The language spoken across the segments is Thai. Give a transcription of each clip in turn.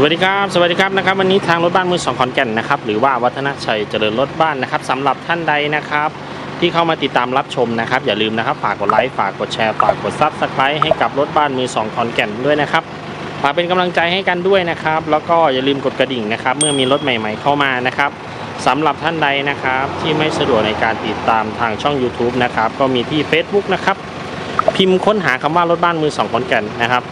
สวัสดีครับ สวัสดีครับนะครับ วันนี้ทางรถบ้านมือสองขอนแก่นนะครับ หรือว่าวัฒนชัยเจริญรถบ้านนะครับสำหรับท่านใดนะครับ ที่เข้ามาติดตามรับชมนะครับ อย่าลืมนะครับฝากกดไลค์ฝากกดแชร์ฝากกดซับสไครต์ให้กับรถบ้านมือสองขอนแก่นด้วยนะครับฝากเป็นกำลังใจให้กันด้วยนะครับ แล้วก็อย่าลืมกดกระดิ่งนะครับ เมื่อมีรถใหม่ ๆ เข้ามานะครับสำหรับท่านใดนะครับ ที่ไม่สะดวกในการติดตามทางช่อง YouTube นะครับก็มีที่ Facebook นะครับพิมพ์ค้นหาคำว่ารถบ้านมือสองขอนแก่นนะครับ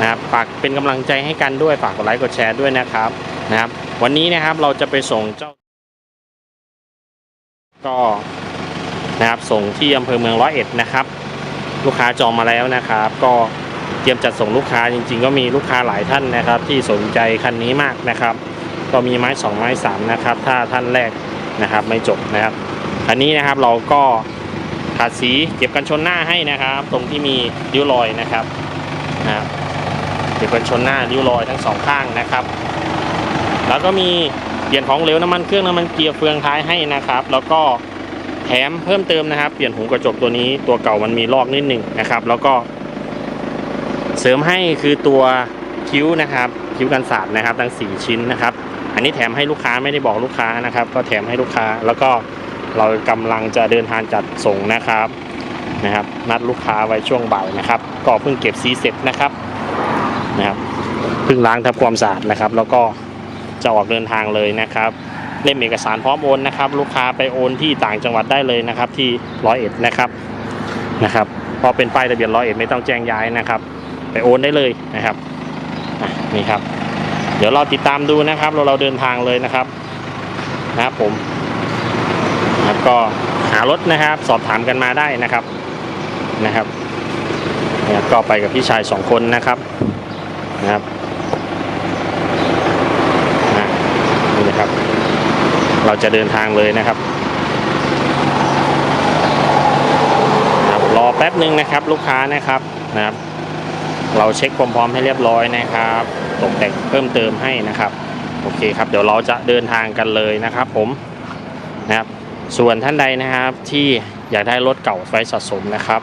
นะครับฝากเป็นกำลังใจให้กันด้วยฝากกดไลค์กดแชร์ด้วยนะครับนะครับ วันนี้นะครับเราจะไปส่งเจ้า ก็นะครับส่งที่อำเภอเมืองร้อยเอ็ดนะครับ ลูกค้าจองมาแล้วนะครับ ก็เตรียมจัดส่งลูกค้าจริง ๆ ก็มีลูกค้าหลายท่านนะครับ ที่สนใจคันนี้มากนะครับ ก็มีไม้สองไม้สามนะครับ ถ้าท่านแรกนะครับไม่จบนะครับอันนี้นะครับเราก็ทาสีเก็บกันชนหน้าให้นะครับ ตรงที่มีริ้วรอยนะครับนะครับ เดี๋ยวกันชนหน้าริ้วรอยทั้งสองข้างนะครับ แล้วก็มีเปลี่ยนของเหลวน้ำมันเครื่องน้ำมันเกียร์เฟืองท้ายให้นะครับ แล้วก็แถมเพิ่มเติมนะครับ เปลี่ยนหูกระจกตัวนี้ตัวเก่ามันมีลอกนิดหนึ่งนะครับ แล้วก็ เสริมให้คือตัวคิ้วนะครับ คิ้วกันสาดนะครับทั้งสี่ชิ้นนะครับ อันนี้แถมให้ลูกค้าไม่ได้บอกลูกค้านะครับ ก็แถมให้ลูกค้าแล้วก็เรากำลังจะเดินทางจัดส่งนะครับนะครับ นัดลูกค้าไว้ช่วงบ่ายนะครับ ก็เพิ่งเก็บสีเสร็จนะครับ นะครับเพิ่งล้างทำความสะอาดนะครับ แล้วก็จะออกเดินทางเลยนะครับเล่มเอกสารพร้อมโอนนะครับ ลูกค้าไปโอนที่ต่างจังหวัดได้เลยนะครับ ที่ร้อยเอ็ดนะครับนะครับพอเป็นป้ายทะเบียนร้อยเอ็ดไม่ต้องแจ้งย้ายนะครับ ไปโอนได้เลยนะครับนี่ครับ เดี๋ยวเราติดตามดูนะครับ เราเราเดินทางเลยนะครับนะครับผมนะครับก็หารถนะครับ สอบถามกันมาได้นะครับนะครับนะครับก็ไปกับพี่ชายสองคนนะครับ นะครับนี่นะครับ เราจะเดินทางเลยนะครับนะครับรอแป๊บหนึ่งนะครับ ลูกค้านะครับนะครับ เราเช็คความพร้อมให้เรียบร้อยนะครับ ตกแต่งเพิ่มเติมให้นะครับ โอเคครับ เดี๋ยวเราจะเดินทางกันเลยนะครับ ผมนะครับ ส่วนท่านใดนะครับที่อยากได้รถเก่าไว้สะสมนะครับ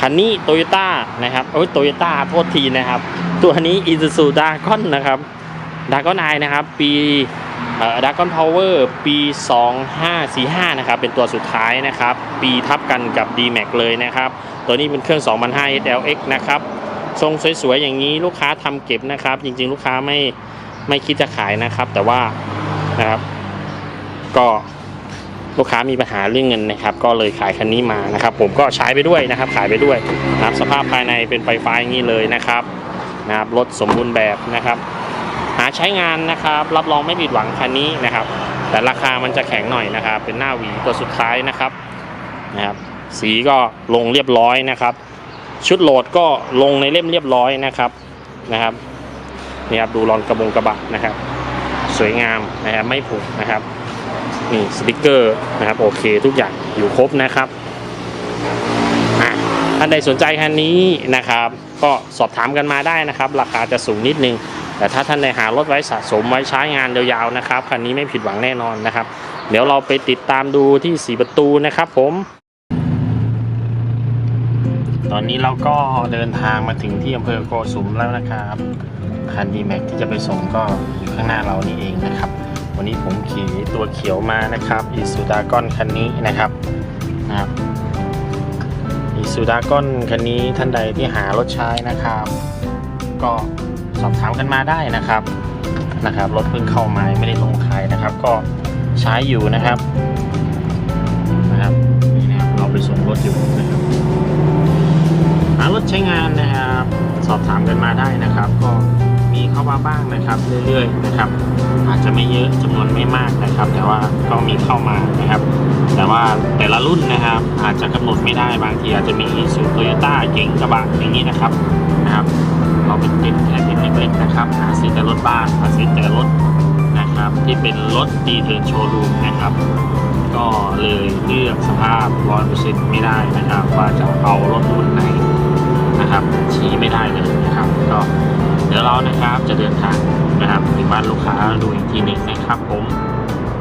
คันนี้โตโยต้านะครับโอ้ยโตโยต้าโทษทีนะครับ ตัวนี้ i s u z u d a g o n นนะครับดากอนไอนะครับ ปีดากอนพาวเวอร์ปี 2545 นะครับ เป็นตัวสุดท้ายนะครับ ปีทับกันกับ D-Max เลยนะครับ ตัวนี้เป็นเครื่อง 2005 SLX นะครับ ทรงสวยๆ อย่างนี้ลูกค้าทำเก็บนะครับ จริงๆ ลูกค้าไม่ไม่คิดจะขายนะครับ แต่ว่านะครับ ก็ ลูกค้ามีปัญหาเรื่องเงินนะครับ ก็เลยขายคันนี้มานะครับ ผมก็ใช้ไปด้วยนะครับ ขายไปด้วยนะครับสภาพภายในเป็นไฟฟ้าอย่างนี้เลยนะครับนะครับรถสมบูรณ์แบบนะครับ หาใช้งานนะครับ รับรองไม่ผิดหวังคันนี้นะครับ แต่ราคามันจะแข็งหน่อยนะครับ เป็นหน้าหวีตัวสุดท้ายนะครับนะครับ สีก็ลงเรียบร้อยนะครับ ชุดโหลดก็ลงในเล่มเรียบร้อยนะครับนะครับนี่ครับดูรอนกระบงกระบะนะครับ สวยงามนะครับไม่ผุนะครับ นี่สติกเกอร์นะครับโอเคทุกอย่างอยู่ครบนะครับท่านใดสนใจคันนี้นะครับ ก็สอบถามกันมาได้นะครับ ราคาจะสูงนิดนึง แต่ถ้าท่านใดหารถไว้สะสมไว้ใช้งานยาวๆนะครับคันนี้ไม่ผิดหวังแน่นอนนะครับ เดี๋ยวเราไปติดตามดูที่สีประตูนะครับผม ตอนนี้เราก็เดินทางมาถึงที่อำเภอโกสุมแล้วนะครับคันดีแม็กที่จะไปส่งก็อยู่ข้างหน้าเรานี่เองนะครับ วันนี้ผมขี่ตัวเขียวมานะครับอีซูดากอนคันนี้นะครับนะครับอีซูดากอนคันนี้ท่านใดที่หารถใช้นะครับ ก็สอบถามกันมาได้นะครับนะครับรถเพิ่งเข้ามาไม่ได้ลงขายนะครับ ก็ใช้อยู่นะครับนะครับนี่นะครับเราไปส่งรถอยู่นะครับหารถใช้งานนะครับ สอบถามกันมาได้นะครับ เข้ามาบ้างนะครับเรื่อยๆนะครับ อาจจะไม่เยอะจำนวนไม่มากนะครับ แต่ว่าก็มีเข้ามานะครับ แต่ว่าแต่ละรุ่นนะครับ อาจจะกำหนดไม่ได้บางทีอาจจะมีสูตรโตโยต้าเก๋งกระบะอย่างนี้นะครับนะครับ เราเป็นติดแค่ติดเล็กๆนะครับหาซื้อแต่รถบ้านหาซื้อแต่รถนะครับที่เป็นรถดีเทลโชว์รูมนะครับก็เลยเลือกสภาพร้อยเปอร์เซ็นต์ไม่ได้นะครับ ว่าจะเอารถรุ่นไหนนะครับชี้ไม่ได้เลย ดี๋ยวเรานะครับจะเดินทางนะครับถึงบ้านลูกค้าดูอีกทีหนึงนะครับผม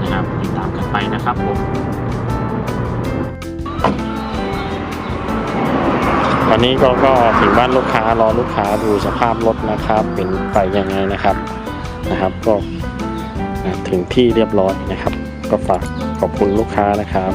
นะครับติดตามกันไปนะครับผมวันนี้ก็ก็ถึงบ้านลูกค้ารอลูกค้าดูสภาพรถนะครับ เป็นไปยังไงนะครับนะครับ ก็ถึงที่เรียบร้อยนะครับ ก็ฝากขอบคุณลูกค้านะครับ